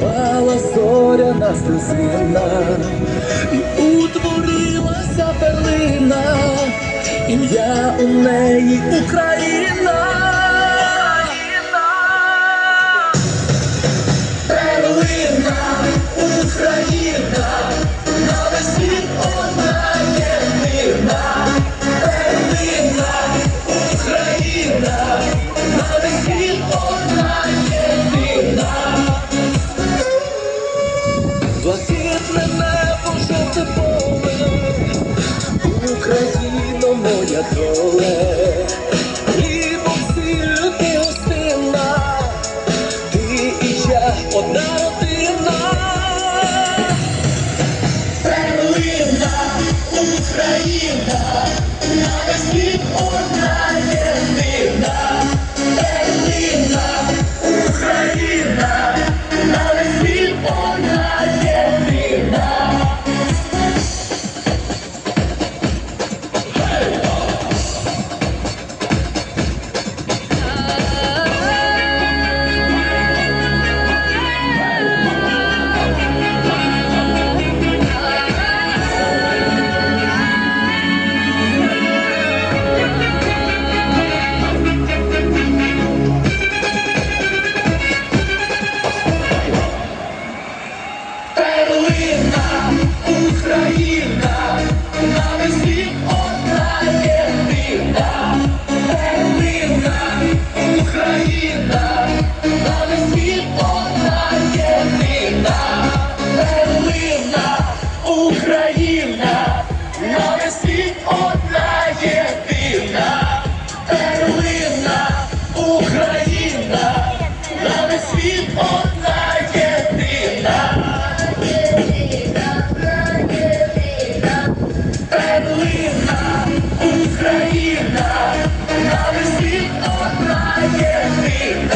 Пала зоряна стезина, і утворилася перлина, ім'я у неї Україна. Моя доле, хлібом сіллю ти гостина, ти і одна родина. Перлина, Україна, на весь світ одна Hey,